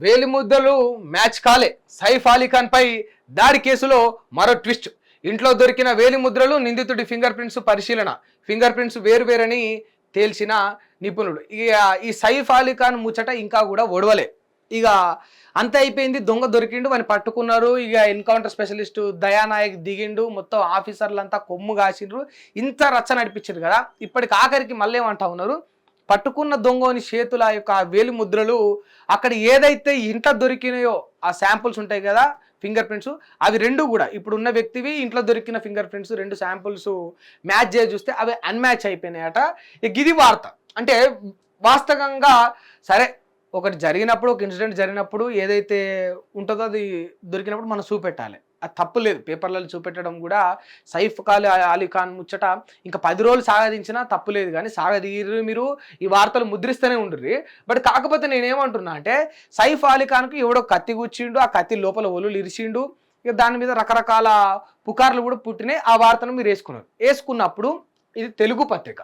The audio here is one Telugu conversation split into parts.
వేలిముద్దలు మ్యాచ్ కాలే. సైఫ్ అలీ ఖాన్ పై దాడి కేసులో మరో ట్విస్ట్. ఇంట్లో దొరికిన వేలిముద్రలు నిందితుడి ఫింగర్ ప్రింట్స్ పరిశీలన. ఫింగర్ ప్రింట్స్ వేరు వేరని తేల్చిన నిపుణుడు ఇక ఈ సైఫ్ అలీ ఖాన్ ముచ్చట ఇంకా కూడా ఒడవలే ఇక అంత అయిపోయింది. దొంగ దొరికిండు వాని పట్టుకున్నారు. ఇక ఎన్కౌంటర్ స్పెషలిస్ట్ దయానాయక్ దిగిండు. మొత్తం ఆఫీసర్లంతా కొమ్ము కాసిండ్రు. ఇంత రచ్చ నడిపించారు కదా. ఇప్పటికి ఆఖరికి మళ్ళీ ఏమంటా ఉన్నారు? పట్టుకున్న దొంగని చేతుల యొక్క వేలి ముద్రలు అక్కడ ఏదైతే ఇంట్లో దొరికినాయో ఆ శాంపుల్స్ ఉంటాయి కదా ఫింగర్ ప్రింట్స్ అవి రెండు కూడా. ఇప్పుడు ఉన్న వ్యక్తివి ఇంట్లో దొరికిన ఫింగర్ ప్రింట్స్ రెండు శాంపుల్స్ మ్యాచ్ చేసి చూస్తే అవి అన్మ్యాచ్ అయిపోయినాయట. ఇక ఇది వార్త. అంటే వాస్తవంగా సరే ఒకటి జరిగినప్పుడు ఒక ఇన్సిడెంట్ జరిగినప్పుడు ఏదైతే ఉంటుందో అది దొరికినప్పుడు మనం చూపెట్టాలి. అది తప్పు లేదు. పేపర్లలో చూపెట్టడం కూడా సైఫ్ ఖాన్ అలీ ఖాన్ ముచ్చట ఇంకా పది రోజులు సాగదించినా తప్పు లేదు. కానీ సాగదీరు మీరు ఈ వార్తలు ముద్రిస్తూనే ఉండ్రి బట్ కాకపోతే నేనేమంటున్నా అంటే సైఫ్ అలీ ఖాన్కి ఎవడో కత్తి కూర్చిండు ఆ కత్తి లోపల ఒలులు ఇరిచిండు ఇక దాని మీద రకరకాల పుకార్లు కూడా పుట్టినాయి. ఆ వార్తను మీరు వేసుకున్నారు. వేసుకున్నప్పుడు ఇది తెలుగు పత్రిక.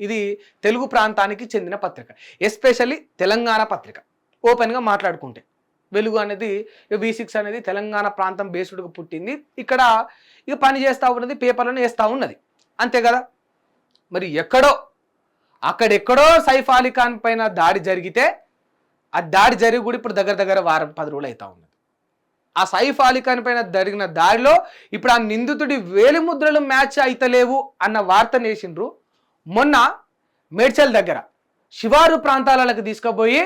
ఇది తెలుగు ప్రాంతానికి చెందిన పత్రిక. ఎస్పెషల్లీ తెలంగాణ పత్రిక. ఓపెన్గా మాట్లాడుకుంటే. వెలుగు అనేది వి సిక్స్ అనేది తెలంగాణ ప్రాంతం బేస్డ్గా పుట్టింది. ఇక్కడ ఇక పని చేస్తూ ఉన్నది పేపర్లను వేస్తూ ఉన్నది. అంతే కదా? మరి ఎక్కడో అక్కడెక్కడో సైఫ్ అలీ ఖాన్ పైన దాడి జరిగితే ఆ దాడి జరిగి కూడా ఇప్పుడు దగ్గర దగ్గర వారం పది రోజులు అవుతూ ఉన్నది. ఆ సైఫ్ అలీ ఖాన్ పైన జరిగిన దాడిలో ఇప్పుడు ఆ నిందితుడి వేలిముద్రలు మ్యాచ్ అయితలేవు అన్న వార్త నేసిండ్రు. మొన్న మేడ్చల్ దగ్గర శివారు ప్రాంతాలకు తీసుకుపోయి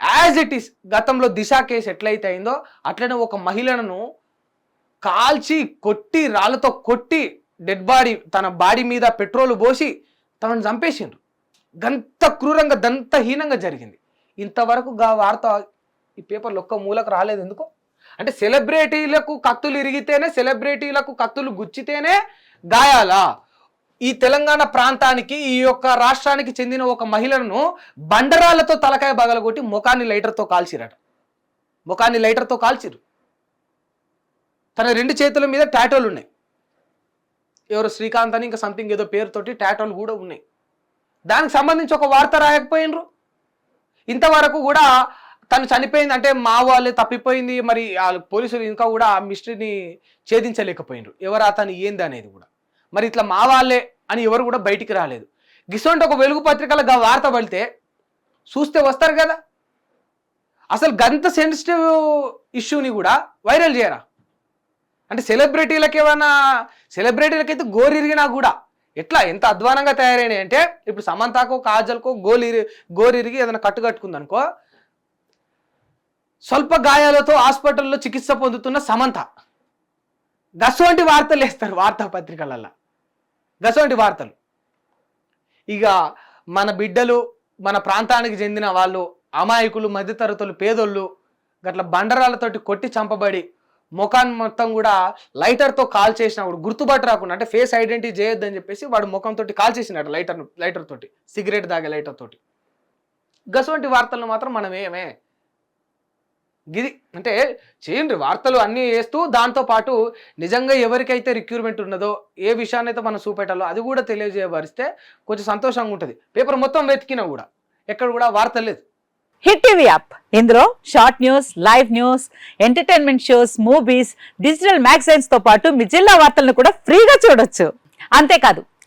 యాజ్ ఇట్ ఈస్ గతంలో దిశ కేసు ఎట్లయితే అయిందో అట్లనే ఒక మహిళను కాల్చి కొట్టి రాళ్ళతో కొట్టి డెడ్ బాడీ తన బాడీ మీద పెట్రోల్ పోసి తనను చంపేసిండ్రు. గంత క్రూరంగా దంత హీనంగా జరిగింది. ఇంతవరకు గా వార్త ఈ పేపర్లు ఒక్క మూలకు రాలేదు ఎందుకో? అంటే సెలబ్రిటీలకు కత్తులు ఇరిగితేనే సెలబ్రిటీలకు కత్తులు గుచ్చితేనే గాయాలా? ఈ తెలంగాణ ప్రాంతానికి ఈ యొక్క రాష్ట్రానికి చెందిన ఒక మహిళను బండరాళ్ళతో తలకాయ బగలగొట్టి ముఖాన్ని లైటర్తో కాల్చిరట. ముఖాన్ని లైటర్తో కాల్చిరు. తన రెండు చేతుల మీద టాటోలు ఉన్నాయి. ఎవరు శ్రీకాంత్ అని ఇంకా సంథింగ్ ఏదో పేరుతోటి టాటోలు కూడా ఉన్నాయి. దానికి సంబంధించి ఒక వార్త రాయకపోయినరు. ఇంతవరకు కూడా తను చనిపోయింది అంటే మా వాళ్ళు తప్పిపోయింది మరి ఆ పోలీసులు ఇంకా కూడా ఆ మిస్టరీని ఛేదించలేకపోయినరు. ఎవరు అతను ఏంది అనేది కూడా. మరి ఇట్లా మా వాళ్ళే అని ఎవరు కూడా బయటికి రాలేదు. గిసొంటి ఒక వెలుగు పత్రికలో వార్త పడితే చూస్తే వస్తారు కదా. అసలు గంత సెన్సిటివ్ ఇష్యూని కూడా వైరల్ చేయరా? అంటే సెలబ్రిటీలకు ఏమైనా సెలబ్రిటీలకైతే గోరిరిగినా కూడా ఎట్లా ఎంత అధ్వానంగా తయారైనాయి అంటే ఇప్పుడు సమంతకో కాజల్కో గోలిరి గోరిరిగి ఏదైనా కట్టు కట్టుకుందనుకో స్వల్ప గాయాలతో హాస్పిటల్లో చికిత్స పొందుతున్న సమంత. గసోంటి వార్తలు వేస్తారు వార్తాపత్రికలల్లో. గసోంటి వార్తలు. ఇక మన బిడ్డలు మన ప్రాంతానికి చెందిన వాళ్ళు అమాయకులు మధ్యతరగతులు పేదోళ్ళు గట్ల బండరాలతోటి కొట్టి చంపబడి ముఖాన్ని మొత్తం కూడా లైటర్తో కాల్ చేసినప్పుడు గుర్తుపట్టు రాకుండా అంటే ఫేస్ ఐడెంటిటీ చేయొద్దని చెప్పేసి వాడు ముఖంతో కాల్ చేసినాడు లైటర్ లైటర్ తోటి సిగరెట్ తాగే లైటర్ తోటి. గసవంటి వార్తలను మాత్రం మనం ఏమే గిది అంటే చేయండి వార్తలు అన్నీ వేస్తూ దాంతో పాటు నిజంగా ఎవరికైతే రిక్రూట్మెంట్ ఉన్నదో ఏ విషయాన్ని అయితే మనం చూపెట్టాలో అది కూడా తెలియజేయబరిస్తే కొంచెం సంతోషంగా ఉంటుంది. పేపర్ మొత్తం వెతికినా కూడా ఎక్కడ కూడా వార్త లేదు. హిట్ టీవీ యాప్ ఇందులో short news live news entertainment shows movies digital మ్యాగజైన్స్తో పాటు మీ జిల్లా వార్తలను కూడా ఫ్రీగా చూడొచ్చు. అంతేకాదు